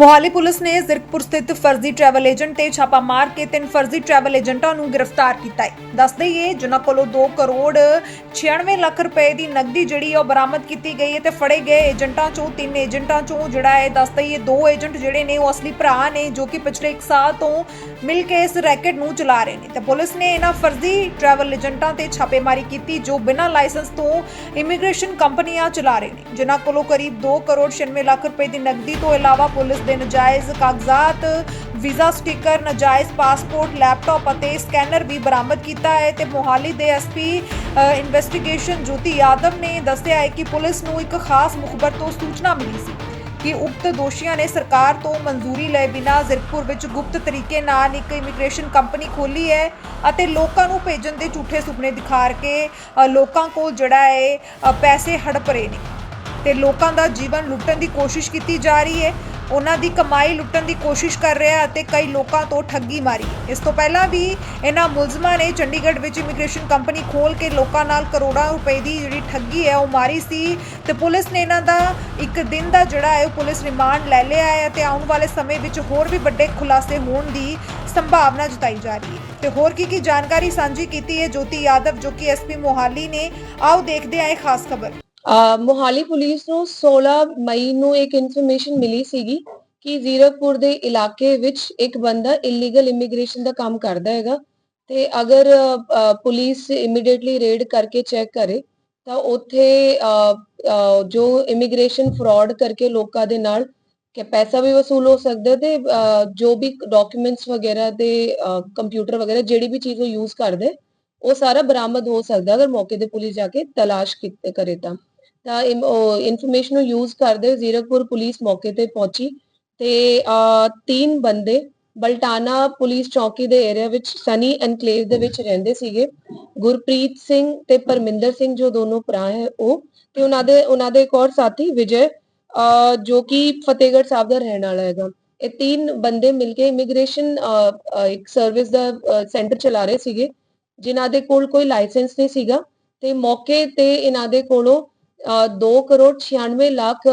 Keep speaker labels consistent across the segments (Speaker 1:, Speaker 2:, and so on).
Speaker 1: Mohali police ਨੇ ਜ਼ਿਰਕਪੁਰ ਸਥਿਤ ਫਰਜ਼ੀ ਟਰੈਵਲ ਏਜੰਟ ਤੇ ਛਾਪਾ ਮਾਰ ਕੇ ਤਿੰਨ ਫਰਜ਼ੀ ਟਰੈਵਲ ਏਜੰਟਾਂ ਨੂੰ ਗ੍ਰਿਫਤਾਰ ਕੀਤਾ ਹੈ। ਦੱਸ ਦਈਏ, ਜਿਨ੍ਹਾਂ ਕੋਲੋਂ 2 ਕਰੋੜ 96 ਲੱਖ ਰੁਪਏ ਦੀ ਨਕਦੀ ਜਿਹੜੀ ਹੈ ਉਹ ਬਰਾਮਦ ਕੀਤੀ ਗਈ ਹੈ ਤੇ ਫੜੇ ਗਏ ਏਜੰਟਾਂ ਚੋਂ ਤਿੰਨ ਏਜੰਟਾਂ ਚੋਂ ਜਿਹੜਾ ਹੈ ਦੱਸ ਦਈਏ, ਦੋ ਏਜੰਟ ਜਿਹੜੇ ਨੇ ਉਹ ਅਸਲੀ ਭਰਾ ਨੇ ਜੋ ਕਿ ਪਿਛਲੇ 1 ਸਾਲ ਤੋਂ ਮਿਲ ਕੇ ਇਸ ਰੈਕਟ ਨੂੰ ਚਲਾ ਰਹੇ ਨੇ। ਤੇ ਪੁਲਿਸ ਨੇ ਇਹਨਾਂ ਫਰਜ਼ੀ ਟਰੈਵਲ ਏਜੰਟਾਂ ਤੇ ਛਾਪੇਮਾਰੀ ਕੀਤੀ ਜੋ ਬਿਨਾਂ ਲਾਇਸੈਂਸ ਤੋਂ ਇਮੀਗ੍ਰੇਸ਼ਨ ਕੰਪਨੀਆਂ ਚਲਾ ਰਹੇ ਨੇ, ਜਿਨ੍ਹਾਂ ਕੋਲੋਂ ਕਰੀਬ 2 ਕਰੋੜ 96 ਲੱਖ ਰੁਪਏ ਦੀ ਨਕਦੀ ਤੋਂ ਇਲਾਵਾ ਪੁਲਿਸ ਦੇ ਨਜਾਇਜ਼ ਕਾਗਜ਼ਾਤ, ਵੀਜ਼ਾ ਸਟicker, ਨਜਾਇਜ਼ ਪਾਸਪੋਰਟ ਲੈਪਟਾਪ ਅਤੇ ਸਕੈਨਰ ਵੀ ਬਰਾਮਦ ਕੀਤਾ ਹੈ ਤੇ ਮੋਹਾਲੀ ਦੇ ਐਸਪੀ ਇਨਵੈਸਟੀਗੇਸ਼ਨ ਜੋਤੀ ਯਾਦਵ ਨੇ ਦੱਸਿਆ ਹੈ ਕਿ ਪੁਲਿਸ ਨੂੰ ਇੱਕ ਖਾਸ ਮੁਖਬਰ ਤੋਂ ਸੂਚਨਾ ਮਿਲੀ ਸੀ ਕਿ ਉਕਤ ਦੋਸ਼ੀਆਂ ਨੇ ਸਰਕਾਰ ਤੋਂ ਮਨਜ਼ੂਰੀ ਲਏ ਬਿਨਾਂ ਜ਼ਿਰਕਪੁਰ ਵਿੱਚ ਗੁਪਤ ਤਰੀਕੇ ਨਾਲ ਇੱਕ ਇਮੀਗ੍ਰੇਸ਼ਨ ਕੰਪਨੀ ਖੋਲੀ ਹੈ ਅਤੇ ਲੋਕਾਂ ਨੂੰ ਭੇਜਣ ਦੇ ਝੂਠੇ ਸੁਪਨੇ ਦਿਖਾ ਕੇ ਲੋਕਾਂ ਕੋਲ ਜਿਹੜਾ ਹੈ ਪੈਸੇ ਹੜਪ ਰਹੇ ਨੇ ਤੇ ਲੋਕਾਂ ਦਾ ਜੀਵਨ ਲੁੱਟਣ ਦੀ ਕੋਸ਼ਿਸ਼ ਕੀਤੀ ਜਾ ਰਹੀ ਹੈ। ਉਹਨਾਂ ਦੀ ਕਮਾਈ ਲੁੱਟਣ ਦੀ ਕੋਸ਼ਿਸ਼ ਕਰ ਰਿਹਾ ਅਤੇ ਕਈ ਲੋਕਾਂ ਤੋਂ ਠੱਗੀ ਮਾਰੀ। ਇਸ ਤੋਂ ਪਹਿਲਾਂ ਵੀ ਇਹਨਾਂ ਮੁਲਜ਼ਮਾਂ ਨੇ ਚੰਡੀਗੜ੍ਹ ਵਿੱਚ ਇਮੀਗ੍ਰੇਸ਼ਨ ਕੰਪਨੀ ਖੋਲ ਕੇ ਲੋਕਾਂ ਨਾਲ ਕਰੋੜਾਂ ਰੁਪਏ ਦੀ ਜਿਹੜੀ ਠੱਗੀ ਹੈ ਉਹ ਮਾਰੀ ਸੀ ਤੇ ਪੁਲਿਸ ਨੇ ਇਹਨਾਂ ਦਾ ਇੱਕ ਦਿਨ ਦਾ ਜਿਹੜਾ ਹੈ ਉਹ ਪੁਲਿਸ ਰਿਮਾਂਡ ਲੈ ਲਿਆ ਹੈ ਤੇ ਆਉਣ ਵਾਲੇ ਸਮੇਂ ਵਿੱਚ ਹੋਰ ਵੀ ਵੱਡੇ ਖੁਲਾਸੇ ਹੋਣ ਦੀ ਸੰਭਾਵਨਾ ਜਤਾਈ ਜਾ ਰਹੀ ਹੈ। ਤੇ ਹੋਰ ਕੀ ਕੀ ਜਾਣਕਾਰੀ ਸਾਂਝੀ ਕੀਤੀ ਹੈ ਜੋਤੀ ਯਾਦਵ ਜੋ ਕਿ ਐਸਪੀ ਮੋਹਾਲੀ ਨੇ। ਆਓ ਦੇਖਦੇ ਹਾਂ ਇਹ ਖਾਸ ਖਬਰ।
Speaker 2: ਮੋਹਾਲੀ ਪੁਲਿਸ ਨੂੰ 16 ਮਈ ਨੂੰ ਇੱਕ ਇਨਫੋਰਮੇਸ਼ਨ ਮਿਲੀ ਸੀਗੀ ਕਿ ਜ਼ੀਰਕਪੁਰ ਦੇ ਇਲਾਕੇ ਵਿੱਚ ਇੱਕ ਬੰਦਾ ਇਲੀਗਲ ਇਮੀਗ੍ਰੇਸ਼ਨ ਦਾ ਕੰਮ ਕਰਦਾ ਹੈਗਾ ਤੇ ਅਗਰ ਪੁਲਿਸ ਇਮੀਡੀਏਟਲੀ ਰੇਡ ਕਰਕੇ ਚੈੱਕ ਕਰੇ, ਤਾਂ ਉੱਥੇ ਜੋ ਇਮੀਗ੍ਰੇਸ਼ਨ ਫਰਾਡ ਕਰਕੇ ਲੋਕਾਂ ਦੇ ਨਾਲ ਕਿ ਪੈਸਾ ਵੀ ਵਸੂਲ ਹੋ ਸਕਦਾ ਤੇ ਜੋ ਵੀ ਡਾਕੂਮੈਂਟਸ ਵਗੈਰਾ ਤੇ ਕੰਪਿਊਟਰ ਵਗੈਰਾ ਜਿਹੜੀ ਵੀ ਚੀਜ਼ ਉਹ ਯੂਜ਼ ਕਰਦੇ, ਉਹ ਸਾਰਾ ਬਰਾਮਦ ਹੋ ਸਕਦਾ ਅਗਰ ਮੌਕੇ ਤੇ ਪੁਲਿਸ ਜਾ ਕੇ ਤਲਾਸ਼ ਕਰੇ ਤਾਂ। ਤਾਂ ਇਨਫੋਰਮੇਸ਼ਨ ਨੂੰ ਯੂਜ਼ ਕਰਦੇ ਜ਼ੀਰਕਪੁਰ ਪੁਲਿਸ ਮੌਕੇ ਤੇ ਪਹੁੰਚੀ ਤੇ ਤਿੰਨ ਬੰਦੇ ਬਲਟਾਨਾ ਪੁਲਿਸ ਚੌਕੀ ਦੇ ਏਰੀਆ ਵਿੱਚ ਸਨੀ ਐਨਕਲੇਵ ਦੇ ਵਿੱਚ ਰਹਿੰਦੇ ਸੀਗੇ। ਗੁਰਪ੍ਰੀਤ ਸਿੰਘ ਤੇ ਪਰਮਿੰਦਰ ਸਿੰਘ ਜੋ ਦੋਨੋਂ ਭਰਾ ਹੈ ਉਹ ਤੇ ਉਹਨਾਂ ਦੇ ਉਹਨਾਂ ਦੇ ਇੱਕ ਹੋਰ ਸਾਥੀ ਵਿਜੇ ਜੋ ਕਿ ਫਤਿਹਗੜ੍ਹ ਸਾਹਿਬ ਦਾ ਰਹਿਣ ਵਾਲਾ ਹੈਗਾ। ਇਹ ਤਿੰਨ ਬੰਦੇ ਮਿਲ ਕੇ ਇਮੀਗ੍ਰੇਸ਼ਨ ਇੱਕ ਸਰਵਿਸ ਦਾ ਸੈਂਟਰ ਚਲਾ ਰਹੇ ਸੀਗੇ, ਜਿਨ੍ਹਾਂ ਦੇ ਕੋਲ ਕੋਈ ਲਾਇਸੈਂਸ ਨਹੀਂ ਸੀਗਾ ਤੇ ਮੌਕੇ ਤੇ ਇਹਨਾਂ ਦੇ ਕੋਲੋਂ 2 ਕਰੋੜ 96 ਲੱਖ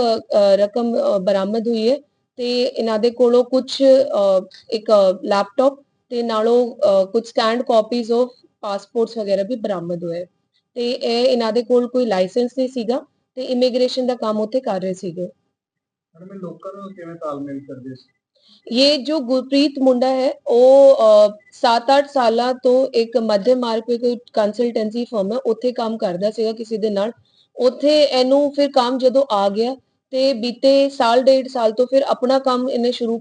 Speaker 2: ਰਕਮ ਬਰਾਮਦ ਹੋਈ ਹੈ ਤੇ ਇਹਨਾਂ ਦੇ ਕੋਲੋਂ ਕੁਝ ਇੱਕ ਲੈਪਟਾਪ ਤੇ ਨਾਲੋਂ ਕੁਝ ਸਕੈਨਡ ਕਾਪੀਜ਼ ਆਫ ਪਾਸਪੋਰਟਸ ਵਗੈਰਾ ਵੀ ਬਰਾਮਦ ਹੋਏ। ਤੇ ਇਹ ਇਹਨਾਂ ਦੇ ਕੋਲ ਕੋਈ ਲਾਇਸੈਂਸ ਨਹੀਂ ਸੀਗਾ ਤੇ ਇਮੀਗ੍ਰੇਸ਼ਨ ਦਾ ਕੰਮ ਉੱਥੇ ਕਰ ਰਹੇ ਸੀਗੇ।
Speaker 3: ਮੈਡਮ ਇਹ ਲੋਕਾਂ ਨੂੰ ਕਿਵੇਂ ਤਾਲਮੇਲ ਕਰਦੇ ਸੀ?
Speaker 2: ਇਹ ਜੋ ਗੁਰਪ੍ਰੀਤ ਮੁੰਡਾ ਹੈ ਉਹ 7-8 ਸਾਲਾਂ ਤੋਂ ਇੱਕ ਮੱਧੇ ਮਾਰਗ ਤੇ ਕੋਈ ਕੰਸਲਟੈਂਸੀ ਫਰਮ ਹੈ ਉੱਥੇ ਕੰਮ ਕਰਦਾ ਸੀਗਾ ਕਿਸੇ ਦੇ ਨਾਲ। ਉੱਥੇ ਇਹਨੂੰ ਫਿਰ ਕੰਮ ਜਦੋਂ ਆ ਗਿਆ ਤੇ ਬੀਤੇ ਸਾਲ ਡੇਢ ਸਾਲ ਤੋਂ ਫਿਰ ਆਪਣਾ ਕੰਮ ਇਹਨੇ ਸ਼ੁਰੂ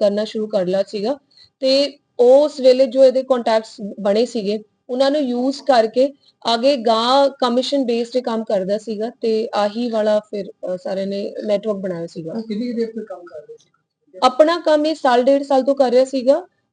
Speaker 2: ਕਰਨਾ ਸ਼ੁਰੂ ਕਰ ਲਿਆ ਸੀਗਾ। ਤੇ ਉਸ ਵੇਲੇ ਜੋ ਇਹਦੇ ਕੰਟੈਕਟਸ ਬਣੇ ਸੀਗੇ ਉਹਨਾਂ ਨੂੰ ਯੂਜ਼ ਕਰਕੇ ਅੱਗੇ ਗਾਂ ਕਮਿਸ਼ਨ ਬੇਸਡ ਕੰਮ ਕਰਦਾ ਸੀਗਾ ਤੇ ਆਹੀ ਵਾਲਾ ਫਿਰ ਸਾਰੇ ਨੇ ਨੈਟਵਰਕ ਬਣਾਇਆ ਸੀਗਾ।
Speaker 3: ਕਿੰਨੀ ਦੇਰ ਤੋਂ ਕੰਮ ਕਰ ਰਹੇ ਸੀ?
Speaker 2: ਆਪਣਾ ਕੰਮ ਇਹ ਸਾਲ ਡੇਢ ਸਾਲ ਤੋਂ ਕਰ ਰਿਹਾ ਸੀਗਾ।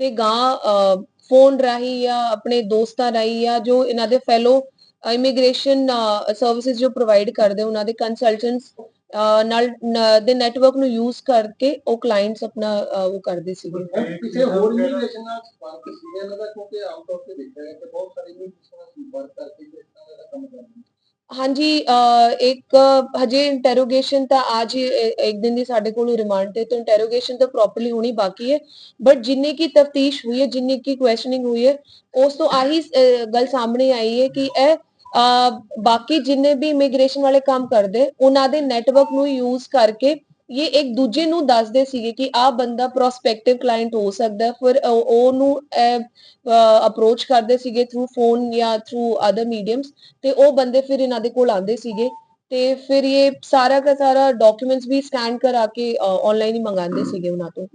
Speaker 2: ਤੇ ਗਾਂ ਫੋਨ ਰਾਹੀਂ ਜਾਂ ਆਪਣੇ ਦੋਸਤਾਂ ਰਾਹੀਂ ਜਾਂ ਜੋ ਇਹਨਾਂ ਦੇ ਫੈਲੋ ਇਮੀਗ੍ਰੇਸ਼ਨ ਸਰਵਿਸਿਜ਼ ਜੋ ਪ੍ਰੋਵਾਈਡ ਕਰਦੇ, ਉਹਨਾਂ ਦੇ ਕੰਸਲਟੈਂਟਸ ਨਾਲ ਦੇ ਨੈਟਵਰਕ ਨੂੰ ਯੂਜ਼ ਕਰਕੇ ਉਹ ਕਲਾਇੰਟਸ ਆਪਣਾ ਉਹ ਕਰਦੇ ਸੀਗੇ।
Speaker 3: ਕਿਸੇ ਹੋਰ ਇਮੀਗ੍ਰੇਸ਼ਨ ਨਾਲ ਸੰਪਰਕ ਸੀ ਇਹਨਾਂ ਦਾ, ਕਿਉਂਕਿ ਆਮ ਤੌਰ ਤੇ ਦੇਖਿਆ ਹੈ ਬਹੁਤ ਸਾਰੇ ਇਮੀਗ੍ਰੇਸ਼ਨ ਨਾਲ ਸੰਪਰਕ ਕਰਕੇ ਇਸ ਤਰ੍ਹਾਂ ਦਾ ਕੰਮ ਕਰਦੇ
Speaker 2: ਹਾਂਜੀ ਇੱਕ ਹਜੇ ਇੰਟਰੋਗੇਸ਼ਨ ਤਾਂ ਅੱਜ ਇੱਕ ਦਿਨ ਦੀ ਸਾਡੇ ਕੋਲ ਰਿਮਾਂਡ ਤੇ, ਤਾਂ ਇੰਟਰੋਗੇਸ਼ਨ ਤਾਂ ਪ੍ਰੋਪਰਲੀ ਹੋਣੀ ਬਾਕੀ ਹੈ। ਬਟ ਜਿੰਨੀ ਕੀ ਤਫਤੀਸ਼ ਹੋਈ ਹੈ, ਜਿੰਨੀ ਕੀ ਕੁਐਸਚਨਿੰਗ ਹੋਈ ਹੈ, ਉਸ ਤੋਂ ਆਹੀ ਗੱਲ ਸਾਹਮਣੇ ਆਈ ਹੈ ਕਿ ਇਹ ਬਾਕੀ ਜਿੰਨੇ ਵੀ ਇਮੀਗ੍ਰੇਸ਼ਨ ਵਾਲੇ ਕੰਮ ਕਰਦੇ, ਉਹਨਾਂ ਦੇ ਨੈਟਵਰਕ ਨੂੰ ਯੂਜ਼ ਕਰਕੇ ਇਹ ਇੱਕ ਦੂਜੇ ਨੂੰ ਦੱਸਦੇ ਸੀਗੇ ਕਿ ਆਹ ਬੰਦਾ ਪ੍ਰੋਸਪੈਕਟਿਵ ਕਲਾਇੰਟ ਹੋ ਸਕਦਾ। ਫਿਰ ਉਹ- ਉਹਨੂੰ ਅਪਰੋਚ ਕਰਦੇ ਸੀਗੇ ਥਰੂ ਫੋਨ ਜਾਂ ਥਰੂ ਅਦਰ ਮੀਡੀਅਮਸ ਤੇ ਉਹ ਬੰਦੇ ਫਿਰ ਇਹਨਾਂ ਦੇ ਕੋਲ ਆਉਂਦੇ ਸੀਗੇ ਤੇ ਫਿਰ ਇਹ ਸਾਰਾ ਦਾ ਸਾਰਾ ਡਾਕੂਮੈਂਟਸ ਵੀ ਸਕੈਨ ਕਰਾ ਕੇ ਆਨਲਾਈਨ ਹੀ ਮੰਗਾਉਂਦੇ ਸੀਗੇ ਉਹਨਾਂ ਤੋਂ।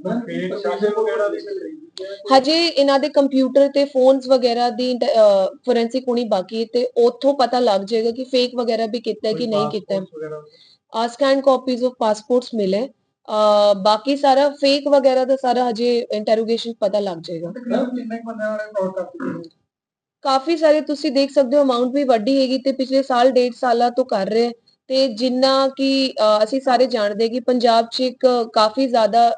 Speaker 2: ਹਜੇ ਇਹਨਾਂ ਦੇ ਕੰਪਿਊਟਰ ਤੇ ਫੋਨਸ ਵਗੈਰਾ ਦੀ ਫੋਰੈਂਸਿਕ ਹੋਣੀ ਬਾਕੀ ਤੇ ਉੱਥੋਂ ਪਤਾ ਲੱਗ ਜਾਏਗਾ ਕਿ ਫੇਕ ਵਗੈਰਾ ਵੀ ਕੀਤਾ ਹੈ ਕਿ ਨਹੀਂ ਕੀਤਾ। ਹੈ ਸਕੈਨ ਕਾਪੀਜ਼ ਆਫ ਪਾਸਪੋਰਟਸ ਮਿਲੇ ਬਾਕੀ ਸਾਰਾ ਫੇਕ ਵਗੈਰਾ ਦਾ ਸਾਰਾ ਹਜੇ ਇੰਟਰੋਗੇਸ਼ਨ ਪਤਾ ਲੱਗ ਜਾਏਗਾ
Speaker 3: ਕਿੰਨੇ ਵਾਲੇ
Speaker 2: ਕਾਫੀ ਸਾਰੇ ਤੁਸੀਂ ਦੇਖ ਸਕਦੇ ਹੋ ਅਮਾਉਂਟ ਵੀ ਵੱਡੀ ਹੈਗੀ ਤੇ ਪਿਛਲੇ ਸਾਲ ਡੇਢ ਸਾਲਾਂ ਤੋਂ ਕਰ ਰਹੇ ਤੇ ਜਿੰਨਾ ਕਿ ਅਸੀਂ ਸਾਰੇ ਜਾਣਦੇ ਕਿ ਪੰਜਾਬ 'ਚ ਇੱਕ ਕਾਫੀ ਜ਼ਿਆਦਾ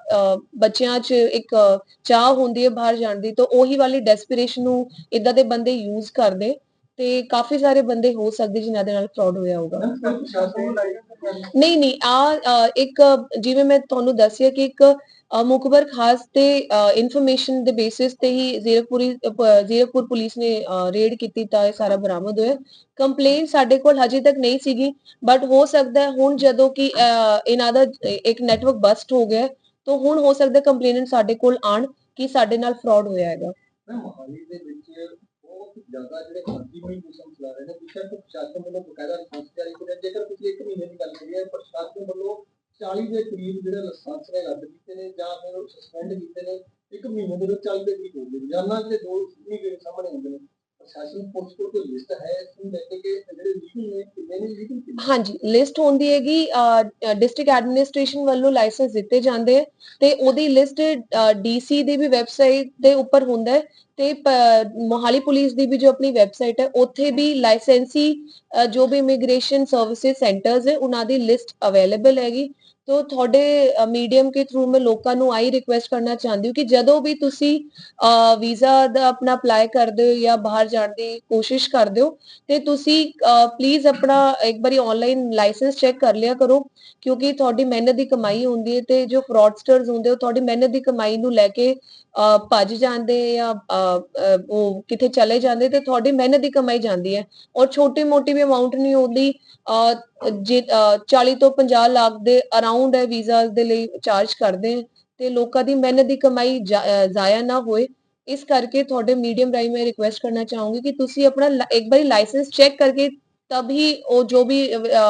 Speaker 2: ਬੱਚਿਆਂ 'ਚ ਇੱਕ ਚਾਹ ਹੁੰਦੀ ਹੈ ਬਾਹਰ ਜਾਣ ਦੀ ਤਾਂ ਉਹੀ ਵਾਲੀ ਡੈਸਪੀਰੇਸ਼ਨ ਨੂੰ ਇਦਾਂ ਦੇ ਬੰਦੇ ਯੂਜ਼ ਕਰਦੇ ਤੇ ਕਾਫੀ ਸਾਰੇ ਬੰਦੇ ਹੋ ਸਕਦੇ ਜਿਨ੍ਹਾਂ ਦੇ ਨਾਲ ਫਰਾਡ ਹੋਇਆ ਹੋਊਗਾ। ਨਹੀਂ ਨਹੀਂ, ਆ ਇੱਕ ਜਿਵੇਂ ਮੈਂ ਤੁਹਾਨੂੰ ਦੱਸਿਆ ਕਿ ਇੱਕ ਮੁਖਬਰ ਖਾਸ ਤੇ ਇਨਫੋਰਮੇਸ਼ਨ ਦੇ ਬੇਸਿਸ ਤੇ ਹੀ ਜ਼ੀਰਕਪੁਰੀ ਜ਼ੀਰਕਪੁਰ ਪੁਲਿਸ ਨੇ ਰੇਡ ਕੀਤੀ ਤਾਂ ਇਹ ਸਾਰਾ ਬਰਾਮਦ ਹੋਇਆ। ਕੰਪਲੇਂਟ ਸਾਡੇ ਕੋਲ ਹਜੇ ਤੱਕ ਨਹੀਂ ਸੀਗੀ ਬਟ ਹੋ ਸਕਦਾ ਹੈ ਹੁਣ ਜਦੋਂ ਕਿ ਇਹਨਾਂ ਦਾ ਇੱਕ ਨੈਟਵਰਕ ਬਸਟ ਹੋ ਗਿਆ ਤਾਂ ਹੁਣ ਹੋ ਸਕਦਾ ਕੰਪਲੇਨੈਂਟ ਸਾਡੇ ਕੋਲ ਆਣ ਕਿ ਸਾਡੇ ਨਾਲ ਫਰਾਡ ਹੋਇਆ ਹੈਗਾ।
Speaker 3: ਮੋਹਾਲੀ ਦੇ ਵਿੱਚ ਜ਼ਿਆਦਾ ਜਿਹੜੇ ਫਰਜ਼ੀ ਮਿਊਜ਼ੀਅਮ ਚਲਾ ਰਹੇ ਨੇ ਵਿਸ਼ਾ ਤੋਂ ਪ੍ਰਸ਼ਾਸਨ ਵੱਲੋਂ ਬਕਾਇਦਾ ਲਾਇਸੈਂਸ ਜਾਰੀ ਕਰਿਆ ਜੇਕਰ ਪਿਛਲੇ ਇੱਕ ਮਹੀਨੇ ਦੀ ਗੱਲ ਕਰੀਏ, ਪ੍ਰਸ਼ਾਸਨ ਵੱਲੋਂ 40 ਦੇ ਕਰੀਬ ਜਿਹੜੇ ਲਾਇਸੈਂਸ ਨੇ ਰੱਦ ਕੀਤੇ ਨੇ ਜਾਂ ਫਿਰ ਸਸਪੈਂਡ ਕੀਤੇ ਨੇ, ਇੱਕ ਮਹੀਨੇ ਦੇ ਵਿੱਚ 40 ਦੇ ਕਰੀਬ ਹੋ ਗਏ। ਰੋਜ਼ਾਨਾ ਦੇ ਦੋ ਨਹੀਂ ਸਾਹਮਣੇ ਆਉਂਦੇ ਨੇ। ਪ੍ਰਸ਼ਾਸਨ ਪੁਲਿਸ ਕੋਲ ਕੋਈ ਲਿਸਟ ਹੈ ਇਸ ਨੂੰ ਲੈ ਕੇ ਕਿ ਜਿਹੜੇ ਲੀਗਲ ਨੇ, ਕਿੰਨੇ ਨੇ ਲੀਗਲ
Speaker 2: ਹਾਂਜੀ, ਲਿਸਟ ਹੁੰਦੀ ਹੈਗੀ ਡਿਸਟ੍ਰਿਕਟ ਐਡਮਿਨਿਸਟ੍ਰੇਸ਼ਨ ਵੱਲੋਂ ਲਾਇਸੈਂਸ ਦਿੱਤੇ ਜਾਂਦੇ ਹੈ ਤੇ ਉਹਦੀ ਲਿਸਟ ਡੀਸੀ ਦੀ ਵੀ ਵੈਬਸਾਈਟ ਦੇ ਉੱਪਰ ਹੁੰਦਾ ਹੈ, ਤੇ ਮੋਹਾਲੀ ਪੁਲਿਸ ਦੀ ਵੀ ਜੋ ਆਪਣੀ ਵੈਬਸਾਈਟ ਹੈ, ਉੱਥੇ ਵੀ ਲਾਇਸੈਂਸੀ ਜੋ ਵੀ ਇਮੀਗ੍ਰੇਸ਼ਨ ਸਰਵਿਸਿਜ਼ ਸੈਂਟਰਸ ਹੈ ਉਹਨਾਂ ਦੀ ਲਿਸਟ ਅਵੇਲੇਬਲ ਹੈਗੀ। ਤੋ ਤੁਹਾਡੇ ਮੀਡੀਅਮ ਕੇ ਥਰੂ ਮੈਂ ਲੋਕਾਂ ਨੂੰ ਆਈ ਰਿਕੁਐਸਟ ਕਰਨਾ ਚਾਹੁੰਦੀ ਹਾਂ ਕਿ ਜਦੋਂ ਵੀ ਤੁਸੀਂ ਵੀਜ਼ਾ ਦਾ ਆਪਣਾ ਅਪਲਾਈ ਕਰਦੇ ਹੋ ਜਾਂ ਬਾਹਰ ਜਾਣ ਦੀ ਕੋਸ਼ਿਸ਼ ਕਰਦੇ ਹੋ ਤੇ ਤੁਸੀਂ ਪਲੀਜ਼ ਆਪਣਾ ਇੱਕ ਵਾਰੀ ਆਨਲਾਈਨ ਲਾਇਸੈਂਸ ਚੈੱਕ ਕਰ ਲਿਆ ਕਰੋ ਕਿਉਂਕਿ ਤੁਹਾਡੀ ਮਿਹਨਤ ਦੀ ਕਮਾਈ ਹੁੰਦੀ ਹੈ ਤੇ ਜੋ ਫਰਾਡਸਟਰਸ ਹੁੰਦੇ ਉਹ ਤੁਹਾਡੀ ਮਿਹਨਤ ਦੀ ਕਮਾਈ ਨੂੰ ਲੈ ਕੇ ਭੱਜ ਜਾਂਦੇ ਜਾਂ ਉਹ ਕਿਤੇ ਚਲੇ ਜਾਂਦੇ ਤੇ ਤੁਹਾਡੀ ਮਿਹਨਤ ਦੀ ਕਮਾਈ ਜਾਂਦੀ ਹੈ। ਔਰ ਛੋਟੀ ਮੋਟੀ ਵੀ ਅਮਾਉਂਟ ਨਹੀਂ ਹੁੰਦੀ ਅ, ਜੇ 40 ਤੋਂ 50 ਲੱਖ ਦੇ ਅਰਾਊਂਡ ਹੈ ਵੀਜ਼ਾਸ ਦੇ ਲਈ ਚਾਰਜ ਕਰਦੇ ਹੈ ਤੇ ਲੋਕਾਂ ਦੀ ਮਿਹਨਤ ਦੀ ਕਮਾਈ ਜ਼ਾਇਆ ਨਾ ਹੋਏ। ਇਸ ਕਰਕੇ ਤੁਹਾਡੇ ਮੀਡੀਅਮ ਰਾਹੀਂ ਮੈਂ ਰਿਕੁਐਸਟ ਕਰਨਾ ਚਾਹੂੰਗੀ ਕਿ ਤੁਸੀਂ ਆਪਣਾ ਇੱਕ ਵਾਰੀ ਲਾਇਸੈਂਸ ਚੈੱਕ ਕਰਕੇ ਤਬ ਹੀ ਉਹ ਜੋ ਵੀ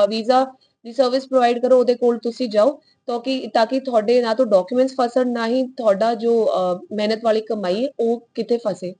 Speaker 2: ਵੀਜ਼ਾ ਦੀ ਸਰਵਿਸ ਪ੍ਰੋਵਾਈਡ ਕਰੋ, ਉਹਦੇ ਕੋਲ ਤੁਸੀਂ ਜਾਓ ਤਾਂ ਕਿ ਤਾਂ ਕਿ ਤੁਹਾਡੇ ਨਾ ਤਾਂ ਡਾਕੂਮੈਂਟਸ ਫਸਣ, ਨਾ ਹੀ ਤੁਹਾਡਾ ਜੋ ਮਿਹਨਤ ਵਾਲੀ ਕਮਾਈ ਹੈ, ਉਹ ਕਿਤੇ ਫਸੇ।